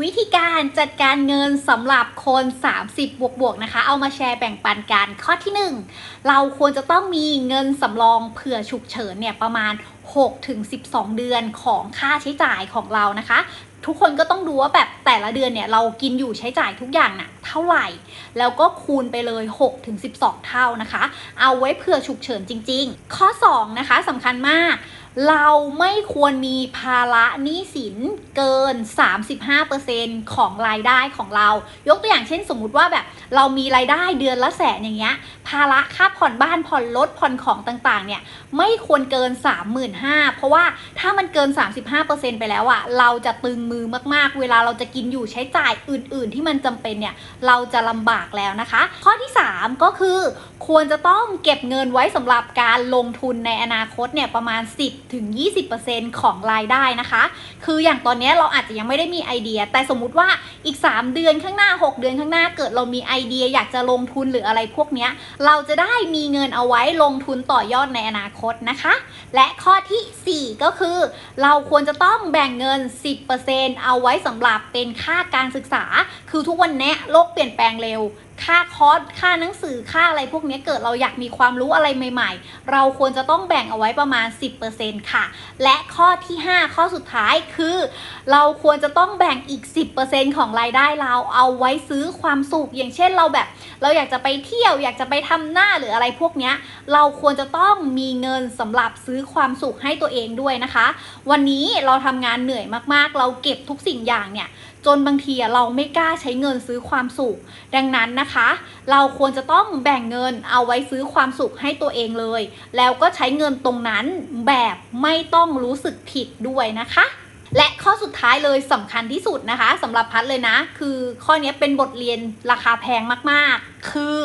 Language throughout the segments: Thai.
วิธีการจัดการเงินสำหรับคน 30 บวกบวกๆนะคะ เอามาแชร์แบ่งปันกันข้อที่ 1 เราควรจะต้องมีเงินสำรองเผื่อฉุกเฉินเนี่ยประมาณ 6-12 เดือนของค่าใช้จ่ายของเรานะคะ ทุกคนก็ต้องดูว่าแบบแต่ละเดือนเนี่ยเรากินอยู่ใช้จ่ายทุกอย่างน่ะเท่าไหร่ แล้วก็คูณไปเลย 6-12 เท่านะคะ เอาไว้เผื่อฉุกเฉินจริง ๆ ข้อ 2 นะคะสำคัญมาก เราไม่ควรมีภาระหนี้สินเกิน 35%ของรายได้ของเรา ยกตัวอย่างเช่น สมมุติว่าแบบเรามีรายได้เดือนละแสนอย่างเงี้ย ภาระค่าผ่อนบ้านผ่อนรถผ่อนของต่างๆ เนี่ยไม่ควรเกิน 35,000เพราะว่าถ้ามันเกิน 35%ไปแล้วอะเราจะตึงมือมากๆ เวลาเราจะกินอยู่ใช้จ่ายอื่น ๆ ที่มันจำเป็นเนี่ยเราจะลำบากแล้วนะคะ ข้อที่ 3 ก็คือ ควรจะต้องเก็บเงินไว้สำหรับการลงทุนในอนาคตเนี่ยประมาณ 10-20%ของรายได้นะคะ คืออย่างตอนนี้เราอาจจะยังไม่ได้มีไอเดีย แต่สมมุติว่าอีก 3 เดือนข้างหน้า 6 เดือนข้างหน้าเกิดเรามีไอเดียอยากจะลงทุนหรืออะไรพวกนี้เราจะได้มีเงินเอาไว้ลงทุนต่อยอดในอนาคตนะคะ และข้อทีสี่4 ก็คือ เราควรจะต้องแบ่งเงิน 10%เอาไว้สำหรับเป็นค่าการศึกษา คือทุกวันนี้โลกเปลี่ยนแปลงเร็ว ค่าคอร์สค่าหนังสือค่าอะไรพวกนี้เกิดเราอยากมีความรู้อะไรใหม่ ๆ เราควรจะต้องแบ่งเอาไว้ประมาณ 10%ค่ะ และข้อที่ 5 ข้อสุดท้ายคือ เราควรจะต้องแบ่งอีก 10%ของรายได้เราเอาไว้ซื้อความสุข อย่างเช่นเราแบบ เราอยากจะไปเที่ยวอยากจะไปทำหน้าหรืออะไรพวกนี้เราควรจะต้องมีเงินสำหรับซื้อความสุขให้ตัวเองด้วยนะคะ วันนี้เราทำงานเหนื่อยมากๆ เราเก็บทุกสิ่งอย่างเนี่ยจนบางทีเราไม่กล้าใช้เงินซื้อความสุข ดังนั้นนะคะเราควรจะต้องแบ่งเงินเอาไว้ซื้อความสุขให้ตัวเองเลย แล้วก็ใช้เงินตรงนั้นแบบไม่ต้องรู้สึกผิดด้วยนะคะและข้อสุดท้ายเลยสำคัญที่สุดนะคะสำหรับพัดเลยนะ คือข้อนี้เป็นบทเรียนราคาแพงมากๆ คือ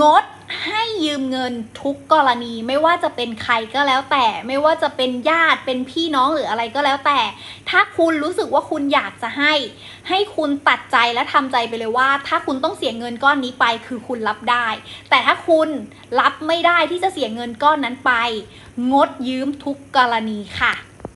งดให้ยืมเงินทุกกรณีไม่ว่าจะเป็นใครก็แล้วแต่ ไม่ว่าจะเป็นญาติเป็นพี่น้องหรืออะไรก็แล้วแต่ ถ้าคุณรู้สึกว่าคุณอยากจะให้ ให้คุณตัดใจและทำใจไปเลยว่า ถ้าคุณต้องเสียเงินก้อนนี้ไปคือคุณรับได้ แต่ถ้าคุณรับไม่ได้ที่จะเสียเงินก้อนนั้นไป งดยืมทุกกรณีค่ะ